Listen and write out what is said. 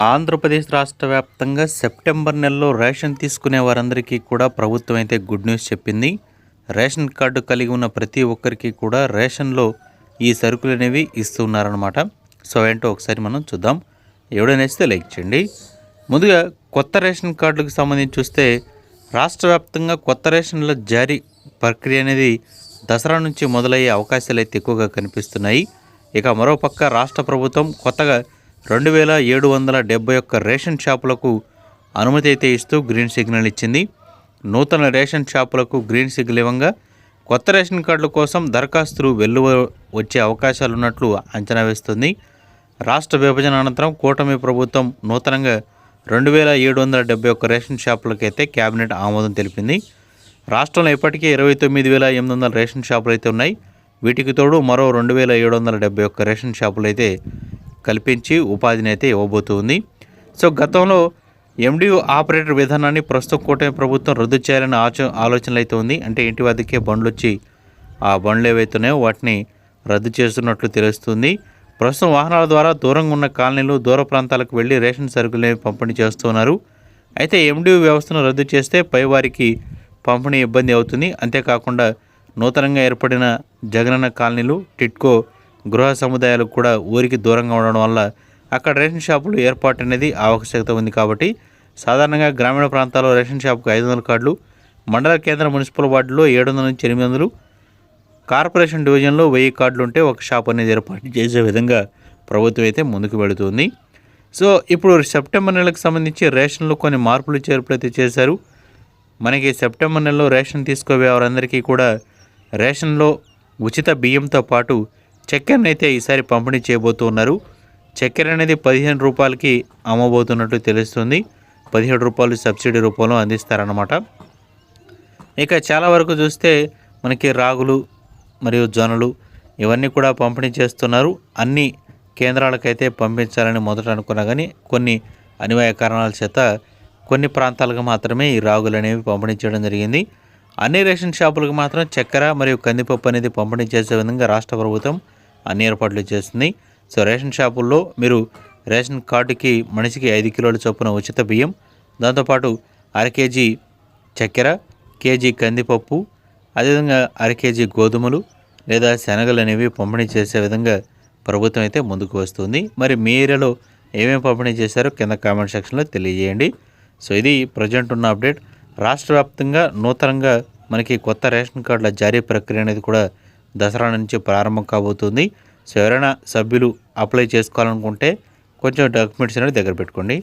ఆంధ్రప్రదేశ్ రాష్ట్ర వ్యాప్తంగా సెప్టెంబర్ నెలలో రేషన్ తీసుకునే వారందరికీ కూడా ప్రభుత్వం అయితే గుడ్ న్యూస్ చెప్పింది. రేషన్ కార్డు కలిగి ఉన్న ప్రతి ఒక్కరికి కూడా రేషన్లో ఈ సరుకులు అనేవి ఇస్తున్నారనమాట సో ఏంటో ఒకసారి మనం చూద్దాం. ఎవడనేస్తే లైక్ చేయండి. ముందుగా కొత్త రేషన్ కార్డులకు సంబంధించి చూస్తే రాష్ట్ర వ్యాప్తంగా కొత్త రేషన్ల జారీ ప్రక్రియ అనేది దసరా నుంచి మొదలయ్యే అవకాశాలు అయితే ఎక్కువగా కనిపిస్తున్నాయి. ఇక మరోపక్క రాష్ట్ర ప్రభుత్వం కొత్తగా రెండు వేల ఏడు వందల డెబ్బై ఒక్క రేషన్ షాపులకు అనుమతి అయితే ఇస్తూ గ్రీన్ సిగ్నల్ ఇచ్చింది. నూతన రేషన్ షాపులకు గ్రీన్ సిగ్నల్ ఇవ్వంగా కొత్త రేషన్ కార్డుల కోసం దరఖాస్తులు వెల్లువ వచ్చే అవకాశాలున్నట్లు అంచనా వేస్తుంది. రాష్ట్ర విభజన అనంతరం కూటమి ప్రభుత్వం నూతనంగా రెండు వేల ఏడు వందల డెబ్బై ఒక్క రేషన్ షాపులకైతే కేబినెట్ ఆమోదం తెలిపింది. రాష్ట్రంలో ఇప్పటికే ఇరవై తొమ్మిది వేల ఎనిమిది వందల రేషన్ షాపులు అయితే ఉన్నాయి. వీటికి తోడు మరో రెండు వేల ఏడు వందల డెబ్బై ఒక్క రేషన్ షాపులు అయితే కల్పించి ఉపాధిని అయితే ఇవ్వబోతుంది. సో గతంలో ఎండియూ ఆపరేటర్ విధానాన్ని ప్రస్తుతం కూటమి ప్రభుత్వం రద్దు చేయాలని ఆచ ఆలోచనలు అయితే ఉంది. అంటే ఇంటి వద్దకే బండ్లు వచ్చి ఆ బండ్లు ఏవైతున్నాయో వాటిని రద్దు చేస్తున్నట్లు తెలుస్తుంది. ప్రస్తుతం వాహనాల ద్వారా దూరంగా ఉన్న కాలనీలు దూర ప్రాంతాలకు వెళ్ళి రేషన్ సరుకులు పంపిణీ చేస్తున్నారు అయితే ఎండియూ వ్యవస్థను రద్దు చేస్తే పైవారికి పంపిణీ ఇబ్బంది అవుతుంది. అంతేకాకుండా నూతనంగా ఏర్పడిన జగనన్న కాలనీలు టిట్కో గృహ సముదాయాలకు కూడా ఊరికి దూరంగా ఉండడం వల్ల అక్కడ రేషన్ షాపులు ఏర్పాటు అనేది ఆవశ్యకత ఉంది కాబట్టి సాధారణంగా గ్రామీణ ప్రాంతాల్లో రేషన్ షాపుకు ఐదు వందల కార్డులు మండల కేంద్ర మున్సిపల్ వార్డులో ఏడు వందల నుంచి ఎనిమిది వందలు కార్పొరేషన్ డివిజన్లో వెయ్యి కార్డులు ఉంటే ఒక షాప్ అనేది ఏర్పాటు చేసే విధంగా ప్రభుత్వం అయితే ముందుకు వెళుతుంది. సో ఇప్పుడు సెప్టెంబర్ నెలకు సంబంధించి రేషన్లో కొన్ని మార్పులు చేర్పులు అయితే చేశారు. మనకి సెప్టెంబర్ నెలలో రేషన్ తీసుకోవే వారందరికీ కూడా రేషన్లో ఉచిత బియ్యంతో పాటు చక్కెరను అయితే ఈసారి పంపిణీ చేయబోతూ ఉన్నారు చక్కెర అనేది పదిహేను రూపాయలకి అమ్మబోతున్నట్టు తెలుస్తుంది. పదిహేడు రూపాయలు సబ్సిడీ రూపంలో అందిస్తారన్నమాట. ఇక చాలా వరకు చూస్తే మనకి రాగులు మరియు జొన్నలు ఇవన్నీ కూడా పంపిణీ చేస్తున్నారు. అన్ని కేంద్రాలకైతే పంపించాలని మొదట అనుకున్నా కానీ కొన్ని అనివార్య కారణాల చేత కొన్ని ప్రాంతాలకు మాత్రమే ఈ రాగులు అనేవి పంపిణీ చేయడం జరిగింది. అన్ని రేషన్ షాపులకు మాత్రం చక్కెర మరియు కందిపప్పు అనేది పంపిణీ చేసే విధంగా రాష్ట్ర ప్రభుత్వం అన్ని ఏర్పాట్లు చేస్తుంది. సో రేషన్ షాపుల్లో మీరు రేషన్ కార్డుకి మనిషికి ఐదు కిలోల చొప్పున ఉచిత బియ్యం దాంతోపాటు అర కేజీ చక్కెర కేజీ కందిపప్పు అదేవిధంగా అర కేజీ గోధుమలు లేదా శనగలు అనేవి పంపిణీ చేసే విధంగా ప్రభుత్వం అయితే ముందుకు వస్తుంది. మరి మీ ఏరియాలో ఏమేమి పంపిణీ చేశారో కింద కామెంట్ సెక్షన్లో తెలియజేయండి. సో ఇది ప్రజెంట్ ఉన్న అప్డేట్. రాష్ట్ర వ్యాప్తంగా నూతనంగా మనకి కొత్త రేషన్ కార్డుల జారీ ప్రక్రియ అనేది కూడా దసరా నుంచి ప్రారంభం కాబోతుంది. సో ఎవరైనా సభ్యులు అప్లై చేసుకోవాలనుకుంటే కొంచెం డాక్యుమెంట్స్ అనేవి దగ్గర పెట్టుకోండి.